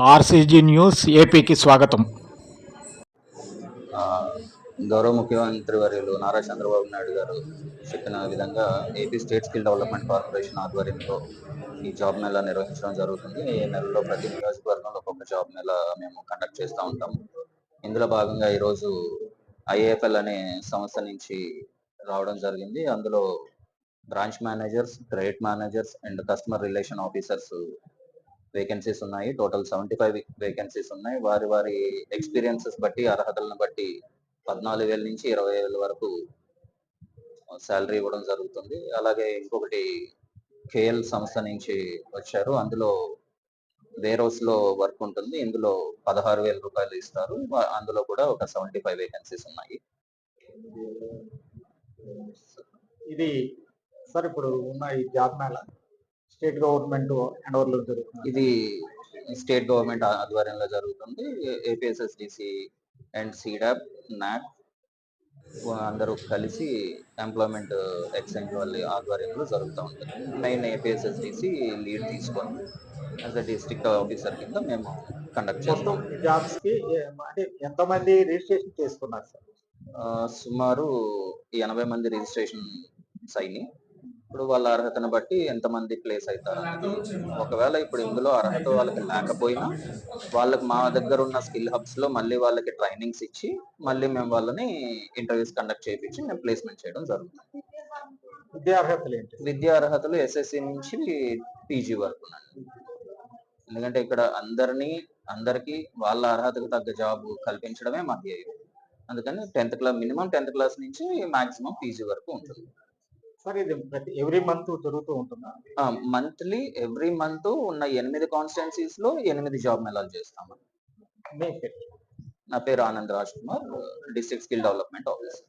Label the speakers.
Speaker 1: RCG news ఏపీకి స్వాగతం.
Speaker 2: ఆ, గౌరవ ముఖ్యమంత్రి వర్యులు నారా చంద్రబాబు నాయుడు గారు చెప్పిన విధంగా AP state skill development corporation ఆధ్వర్యంలో ఈ జాబ్ మేళా నిర్వహించడం జరుగుతుంది. ఈ నెలలో ప్రతి నియోజకవర్గంలో ఒక్కొక్క జాబ్ మేళా మేము కండక్ట్ చేస్తూ ఉంటాము ఇందులో భాగంగా ఈరోజు ఐఏఎఫ్ఎల్ అనే సంస్థ నుంచి రావడం జరిగింది. అందులో branch managers credit managers and customer relation officers vacancies ఉన్నాయి. టోటల్ సెవెంటీ ఫైవ్ వేకెన్సీస్ ఉన్నాయి. వారి వారి ఎక్స్పీరియన్సెస్ బట్టి అర్హతలను బట్టి పద్నాలుగు వేల నుంచి ఇరవై వేల వరకు శాలరీ ఇవ్వడం జరుగుతుంది. అలాగే ఇంకొకటి కేఎల్ సంస్థ నుంచి వచ్చారు. అందులో వేర్లో వర్క్ ఉంటుంది. ఇందులో పదహారు వేల రూపాయలు ఇస్తారు. అందులో కూడా ఒక సెవెంటీ ఫైవ్ వేకెన్సీస్ ఉన్నాయి.
Speaker 3: ఇది సార్ ఇప్పుడు ఉన్న ఈ job mela state government hand ఓవర్లో జరుగుతుంది.
Speaker 2: ఇది స్టేట్ గవర్నమెంట్ ఆధ్వర్యంలో జరుగుతుంది. ఏపీఎస్ఎస్డిసి అండ్ సీడాప్ నాట్ అందరూ కలిసి ఎంప్లాయ్మెంట్ ఎక్స్చేంజ్ వాళ్ళ ఆధ్వర్యంలో జరుగుతూ ఉంటుంది. మెయిన్ ఏపీఎస్ఎస్డిసి లీడ్ తీసుకొని యాజ్ అ డిస్ట్రిక్ట్ ఆఫీసర్ కింద మేము కండక్ట్ చేస్తాం.
Speaker 3: జాబ్స్కి అంటే ఎంతమంది రిజిస్ట్రేషన్ చేసుకున్నారు సార్?
Speaker 2: సుమారు ఎనభై మంది రిజిస్ట్రేషన్ అయినాయి ఇప్పుడు వాళ్ళ అర్హతను బట్టి ఎంతమంది ప్లేస్ అవుతారు ఒకవేళ ఇప్పుడు ఇందులో అర్హత వాళ్ళకి లేకపోయినా వాళ్ళకి మా దగ్గర ఉన్న స్కిల్ హబ్స్లో మళ్ళీ వాళ్ళకి ట్రైనింగ్స్ ఇచ్చి మళ్ళీ మేము వాళ్ళని ఇంటర్వ్యూస్ కండక్ట్ చేయించి మేము ప్లేస్మెంట్ చేయడం జరుగుతుంది.
Speaker 3: విద్యా అర్హతలు ఏంటి?
Speaker 2: విద్యా అర్హతలు ఎస్ఎస్సి నుంచి పీజీ వరకు ఎందుకంటే ఇక్కడ అందరినీ అందరికి వాళ్ళ అర్హతకు తగ్గ జాబ్ కల్పించడమే మా ధ్యేయం అందుకని tenth class minimum tenth class నుంచి మాక్సిమం పీజీ వరకు ఉంటుంది.
Speaker 3: సార్ ఇది ప్రతి ఎవ్రీ మంత్ జరుగుతూ ఉంటుందా?
Speaker 2: మంత్లీ ఎవ్రీ మంత్ ఉన్న ఎనిమిది కాన్స్టిట్యున్సీస్లో ఎనిమిది జాబ్ మేళాలు చేస్తాము. నా పేరు Anand Raj Kumar district skill development officer.